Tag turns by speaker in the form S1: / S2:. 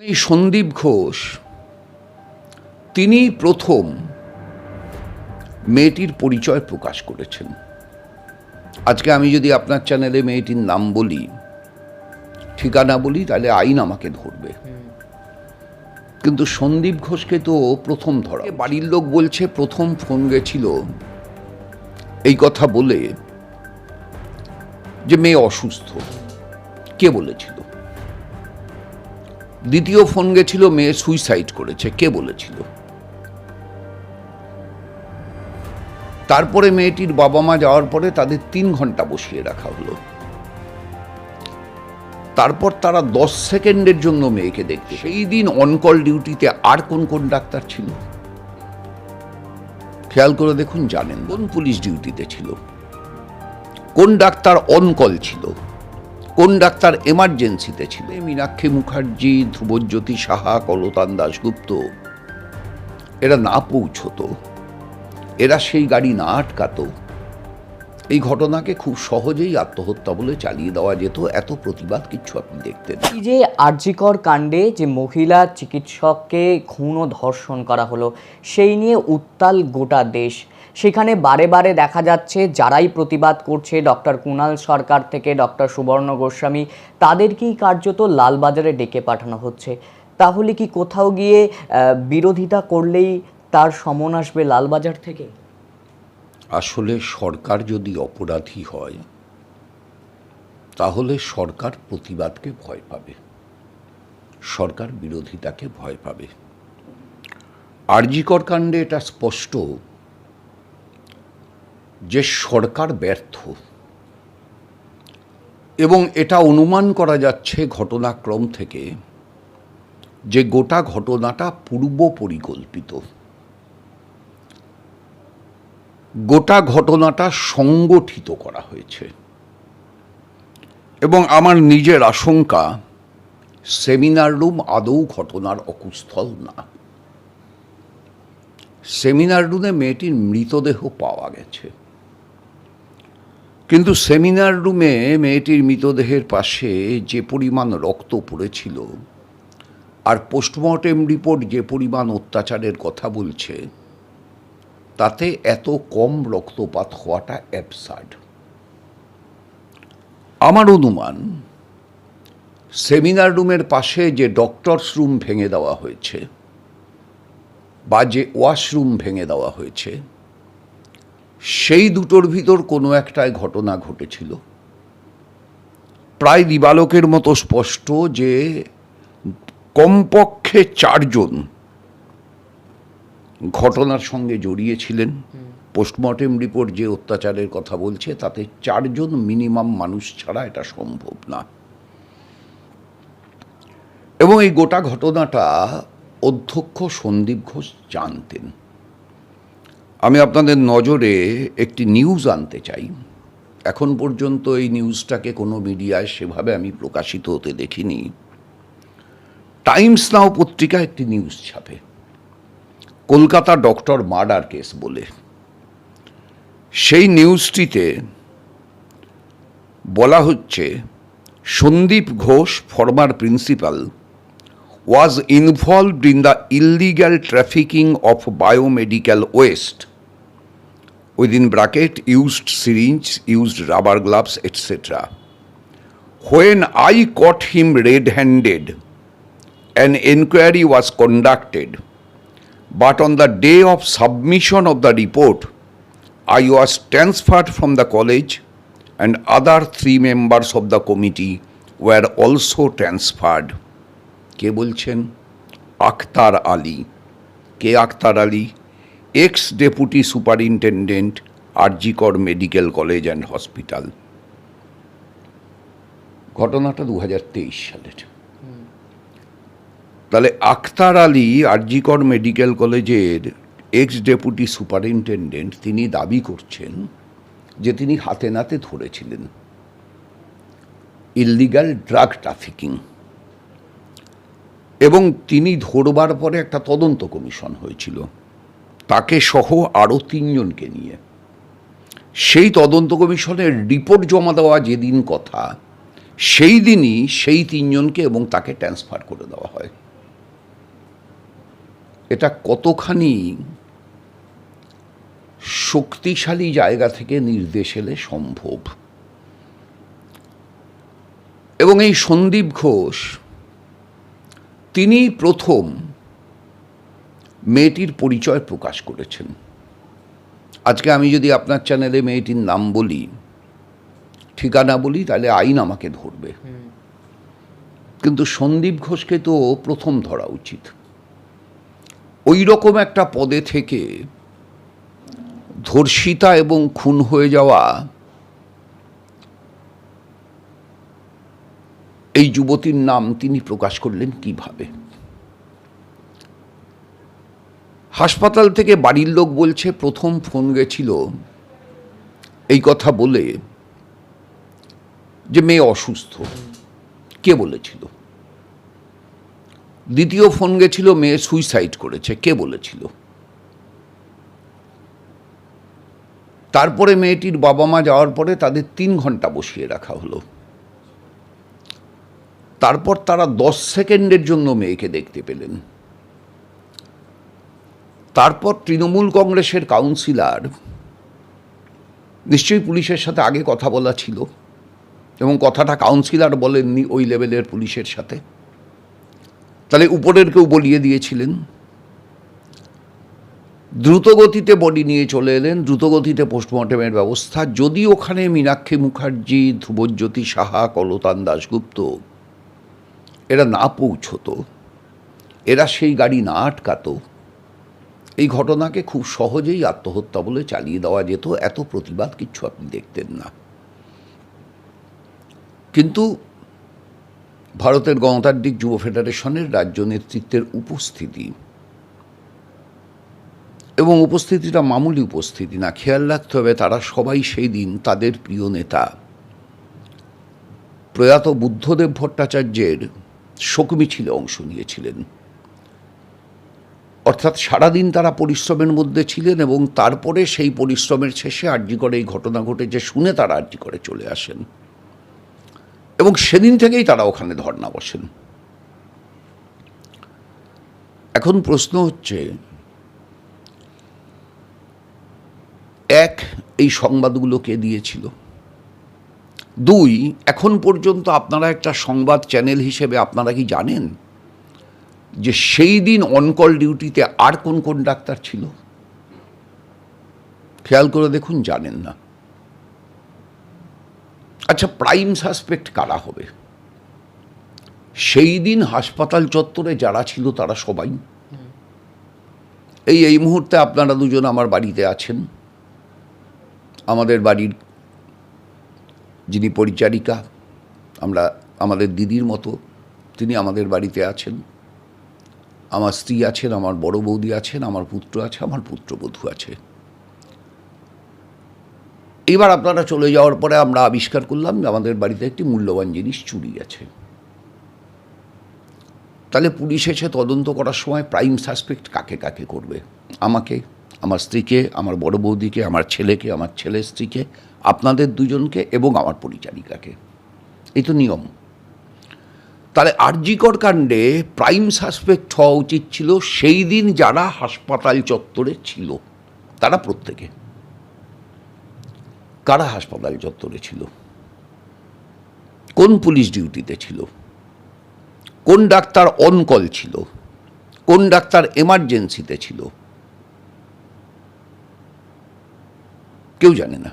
S1: এই সন্দীপ ঘোষ তিনি প্রথম মেয়েটির পরিচয় প্রকাশ করেছেন। আজকে আমি যদি আপনার চ্যানেলে মেয়েটির নাম বলি, ঠিকানা বলি, তাহলে আইন আমাকে ধরবে। কিন্তু সন্দীপ ঘোষকে তো প্রথম ধরা বাড়ির লোক বলছে প্রথম ফোন গেছিল এই কথা বলে যে মেয়ে অসুস্থ। কে বলেছিল? দ্বিতীয় ফোন গেছিল, মেয়ে সুইসাইড করেছে, কে বলেছিল? তারপরে মেয়েটির বাবা মা যাওয়ার পরে তাদের তিন ঘণ্টা বসিয়ে রাখা হলো। তারপর তারা দশ সেকেন্ডের জন্য মেয়েকে দেখতে সেই দিন অনকল ডিউটিতে আর কোন কোন ডাক্তার ছিল? খেয়াল করে দেখুন, জানেন কোন পুলিশ ডিউটিতে ছিল? কোন ডাক্তার অনকল ছিল? কোন ডাক্তার এমার্জেন্সিতে ছিল মীনাক্ষী মুখার্জি, ধ্রুবজ্যোতি সাহা, কলতান দাশগুপ্ত। এরা না পৌঁছতো। এরা সেই গাড়ি না আটকাতো। এই ঘটনাকে খুব সহজেই আত্মহত্যা বলে চালিয়ে দেওয়া যেত। এত প্রতিবাদ কিছু আপনি দেখতেন।
S2: এই যে আরজিকর কাণ্ডে যে মহিলা চিকিৎসককে খুন ও ধর্ষণ করা হলো, সেই নিয়ে উত্তাল গোটা দেশ সেখানে বারে বারে দেখা যাচ্ছে যারাই প্রতিবাদ করছে ডক্টর কুণাল সরকার থেকে ডক্টর সুবর্ণ গোস্বামী, তাদেরকেই কার্যত লালবাজারে ডেকে পাঠানো হচ্ছে। তাহলে কি কোথাও গিয়ে বিরোধিতা করলেই তার সমন আসবে লালবাজার থেকে?
S1: আসলে সরকার যদি অপরাধী হয়, তাহলে সরকার প্রতিবাদকে ভয় পাবে। সরকার বিরোধিতাকে ভয় পাবে। আরজিকর কাণ্ডে এটা স্পষ্ট যে সরকার ব্যর্থ। এবং এটা অনুমান করা যাচ্ছে ঘটনাক্রম থেকে যে গোটা ঘটনাটা পূর্ব পরিকল্পিত গোটা ঘটনাটা সংগঠিত করা হয়েছে। এবং আমার নিজের আশঙ্কা, সেমিনার রুম আদৌ ঘটনার অকুস্থল না। সেমিনার রুমে মেয়েটির মৃতদেহ পাওয়া গেছে। কিন্তু সেমিনার রুমে মেয়েটির মৃতদেহের পাশে যে পরিমাণ রক্ত পড়েছিল আর পোস্টমর্টেম রিপোর্ট যে পরিমাণ অত্যাচারের কথা বলছে, তাতে এত কম রক্তপাত হওয়াটা অ্যাবসার্ড। আমার অনুমান, সেমিনার রুমের পাশে যে ডক্টরস রুম ভেঙে দেওয়া হয়েছে বা যে ওয়াশরুম ভেঙে দেওয়া হয়েছে সেই দুটোর ভিতর কোনো একটায় ঘটনা ঘটেছিল। প্রায় দিবালকের মতো স্পষ্ট যে কমপক্ষে চারজন ঘটনার সঙ্গে জড়িয়েছিলেন। পোস্টমর্টেম রিপোর্ট যে অত্যাচারের কথা বলছে, তাতে চারজন মিনিমাম মানুষ ছাড়া এটা সম্ভব না। এবং এই গোটা ঘটনাটা অধ্যক্ষ সন্দীপ ঘোষ জানতেন। আমি আপনাদের নজরে একটি নিউজ আনতে চাই। এখন পর্যন্ত এই নিউজটাকে কোনো মিডিয়ায় সেভাবে আমি প্রকাশিত হতে দেখিনি। টাইমস নাও পত্রিকা একটি নিউজ ছাপে। কলকাতা ডক্টর মার্ডার কেস বলে। সেই নিউজটিতে বলা হচ্ছে, Sandip Ghosh former principal was involved in the illegal trafficking of biomedical waste within bracket used syringe, used rubber gloves, etc. When I caught him red handed, an inquiry was conducted, but on the day of submission of the report, I was transferred from the college, and other three members of the committee were also transferred. কে বলছেন আখতার আলী কে Akhtar Ali ex deputy superintendent RG Kar medical college and hospital ঘটনাটা দু হাজার তেইশ সালের। তাহলে Akhtar Ali RG Kar medical কলেজের ex deputy superintendent তিনি দাবি করছেন যে তিনি হাতে নাতে ধরেছিলেন। ইললিগাল ড্রাগ ট্রাফিকিং এবং তিনি ধরবার পরে একটা তদন্ত কমিশন হয়েছিল। তাকে সহ আরও তিনজনকে নিয়ে। সেই তদন্ত কমিশনের রিপোর্ট জমা দেওয়া যেদিন কথা, সেই দিনই সেই তিনজনকে এবং তাকে ট্রান্সফার করে দেওয়া হয়। এটা কতখানি শক্তিশালী জায়গা থেকে নির্দেশ এলে সম্ভব? এবং এই সন্দীপ ঘোষ, তিনি প্রথম মেয়েটির পরিচয় প্রকাশ করেছেন। আজকে আমি যদি আপনার চ্যানেলে মেয়েটির নাম বলি, ঠিকানা বলি, তাহলে আইন আমাকে ধরবে। কিন্তু সন্দীপ ঘোষকে তো প্রথম ধরা উচিত। ওই রকম একটা পদে থেকে ধর্ষিতা এবং খুন হয়ে যাওয়া এই যুবতীর নাম তিনি প্রকাশ করলেন কীভাবে? হাসপাতাল থেকে বাড়ির লোক বলছে, প্রথম ফোন গেছিল। এই কথা বলে যে মেয়ে অসুস্থ। কে বলেছিল? দ্বিতীয় ফোন গেছিল, মেয়ে সুইসাইড করেছে। কে বলেছিল? তারপরে মেয়েটির বাবা মা যাওয়ার পরে তাদের তিন ঘণ্টা বসিয়ে রাখা হলো। তারপর তারা দশ সেকেন্ডের জন্য মেয়েকে দেখতে পেলেন। তারপর তৃণমূল কংগ্রেসের কাউন্সিলর, নিশ্চয়ই পুলিশের সাথে আগে কথা বলা ছিল এবং কথাটা কাউন্সিলর বলেননি ওই লেভেলের পুলিশের সাথে। তাহলে উপরের কেউ বলিয়ে দিয়েছিলেন। দ্রুতগতিতে বডি নিয়ে চলে এলেন, দ্রুতগতিতে পোস্টমর্টমের ব্যবস্থা। যদি ওখানে মীনাক্ষী মুখার্জি, ধ্রুবজ্যোতি সাহা, কলতান দাশগুপ্ত, এরা না পৌঁছতো, এরা সেই গাড়ি না আটকাতো এই ঘটনাকে খুব সহজেই আত্মহত্যা বলে চালিয়ে দেওয়া যেত, এত প্রতিবাদ কিচ্ছু আপনি দেখতেন না। কিন্তু ভারতের গণতান্ত্রিক যুব ফেডারেশনের রাজ্য নেতৃত্বের উপস্থিতি এবং উপস্থিতিটা মামুলি উপস্থিতি, না খেয়াল রাখতে হবে তারা সবাই সেই দিন তাদের প্রিয় নেতা প্রয়াত বুদ্ধদেব ভট্টাচার্যের শোক মিছিলে অংশ নিয়েছিলেন। অর্থাৎ সারাদিন তারা পরিশ্রমের মধ্যে ছিলেন এবং তারপরে সেই পরিশ্রমের শেষে আর্জি করে এই ঘটনা ঘটেছে শুনে তারা আর্জি করে চলে আসেন। এবং সেদিন থেকেই তারা ওখানে ধর্না বসেন। এখন প্রশ্ন হচ্ছে, এক, এই সংবাদগুলো কে দিয়েছিল? দুই, এখন পর্যন্ত আপনারা একটা সংবাদ চ্যানেল হিসেবে আপনারা কি জানেন? যে সেই দিন অনকল ডিউটিতে আর কোন কোন ডাক্তার ছিল? খেয়াল করে দেখুন, জানেন না। আচ্ছা প্রাইম সাসপেক্ট কারা হবে? সেই দিন হাসপাতাল চত্বরে যারা ছিল, তারা সবাই। এই এই মুহূর্তে আপনারা দুজন আমার বাড়িতে আছেন। আমাদের বাড়ির যিনি পরিচারিকা, আমরা, আমাদের দিদির মতো, তিনি আমাদের বাড়িতে আছেন। আমার স্ত্রী আছেন, আমার বড় বৌদি আছেন, আমার পুত্র আছে, আমার পুত্রবধূ আছে। এবার আপনারা চলে যাওয়ার পরে আমরা আবিষ্কার করলাম যে আমাদের বাড়িতে একটি মূল্যবান জিনিস চুরি আছে। তাহলে পুলিশ এসে তদন্ত করার সময় প্রাইম সাসপেক্ট কাকে কাকে করবে? আমাকে, আমার স্ত্রীকে, আমার বড় বৌদিকে, আমার ছেলেকে, আমার ছেলের স্ত্রীকে, আপনাদের দুজনকে এবং আমার পরিচারিকাকে। এই তো নিয়ম। তাহলে আরজিকর কাণ্ডে প্রাইম সাসপেক্ট হওয়া উচিত ছিল সেই দিন যারা হাসপাতাল চত্বরে ছিল, তারা প্রত্যেকে। কারা হাসপাতাল চত্বরে ছিল? কোন পুলিশ ডিউটিতে ছিল? কোন ডাক্তার অন কল ছিল? কোন ডাক্তার এমার্জেন্সিতে ছিল? কেউ জানে না।